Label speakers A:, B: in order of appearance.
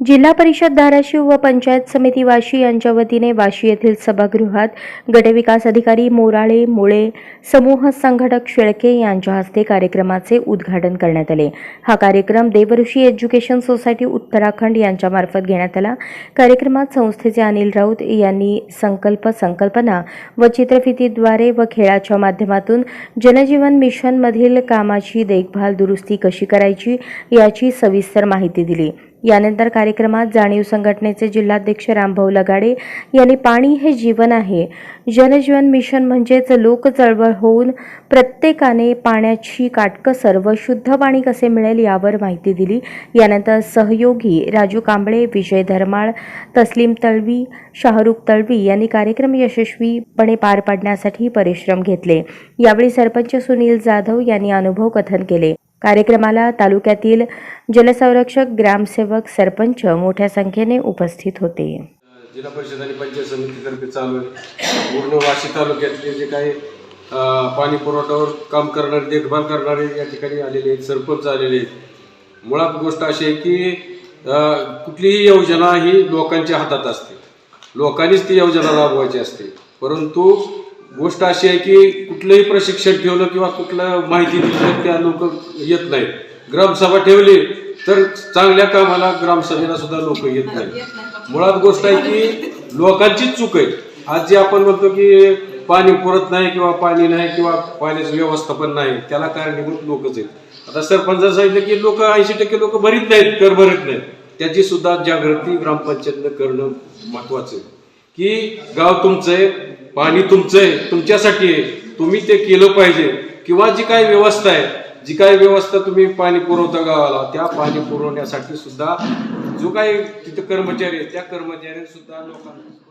A: जिल्हा परिषद धाराशिव व पंचायत समिती वाशी यांच्या वतीने वाशी येथील सभागृहात गटविकास अधिकारी मोराळे मुळे समूह संघटक शेळके यांच्या हस्ते कार्यक्रमाचे उद्घाटन करण्यात आले. हा कार्यक्रम देवऋषी एज्युकेशन सोसायटी उत्तराखंड यांच्यामार्फत घेण्यात आला. कार्यक्रमात संस्थेचे अनिल राऊत यांनी संकल्प संकल्पना व चित्रफितीद्वारे व खेळाच्या माध्यमातून जनजीवन मिशनमधील कामाची देखभाल दुरुस्ती कशी करायची याची सविस्तर माहिती दिली. यानंतर कार्यक्रमात जाणीव संघटनेचे जिल्हाध्यक्ष रामभाऊ लगाडे यांनी पाणी हे जीवन आहे. जनजीवन मिशन म्हणजेच लोक चळवळ होऊन प्रत्येकाने पाण्याची काटकसर व शुद्ध पाणी कसे मिळेल यावर माहिती दिली. यानंतर सहयोगी राजू कांबळे विजय धर्माळ तस्लीम तळवी शाहरुख तळवी यांनी कार्यक्रम यशस्वीपणे पार पाडण्यासाठी परिश्रम घेतले. यावेळी सरपंच सुनील जाधव यांनी अनुभव कथन केले. कार्यक्रमाला तालुक्यातील जलसंरक्षक ग्रामसेवक सरपंच मोठ्या संख्येने उपस्थित होते.
B: जिल्हा परिषद आणि पंचायत समितीतर्फे चालू आहे. पूर्ण वाशी तालुक्यातले जे काही पाणी पुरवठ्यावर काम करणारे देखभाल करणारे या ठिकाणी आलेले आहेत सरपंच आलेले आहेत. मुळात गोष्ट अशी आहे की कुठलीही योजना ही लोकांच्या हातात असते. लोकांनीच ती योजना राबवायची असते. परंतु गोष्ट अशी आहे की कुठलंही प्रशिक्षण ठेवलं किंवा कुठलं माहिती दिली तर त्या लोक येत नाहीत. ग्रामसभा ठेवली तर चांगल्या कामाला ग्रामसभेला सुद्धा लोक येत नाहीत. मुळात गोष्ट आहे की लोकांचीच चूक आहे. आज जे आपण म्हणतो की पाणी पुरत नाही किंवा पाणी नाही किंवा पाण्याचं व्यवस्थापन नाही त्याला कारणीभूत लोकच आहेत. आता सरपंच सांगितलं की लोक ऐंशी टक्के लोक भरीत नाहीत कर भरत नाहीत. त्याची सुद्धा जागृती ग्रामपंचायतनं करणं महत्वाचं आहे. की गाव तुमचं आहे पाणी तुमचं आहे तुमच्यासाठी आहे. तुम्ही ते केलं पाहिजे. किंवा जी काही व्यवस्था आहे जी काही व्यवस्था तुम्ही पाणी पुरवता गावाला त्या पाणी पुरवण्यासाठी सुद्धा जो काही तिथे कर्मचारी आहे त्या कर्मचाऱ्यांनी सुद्धा लोकांना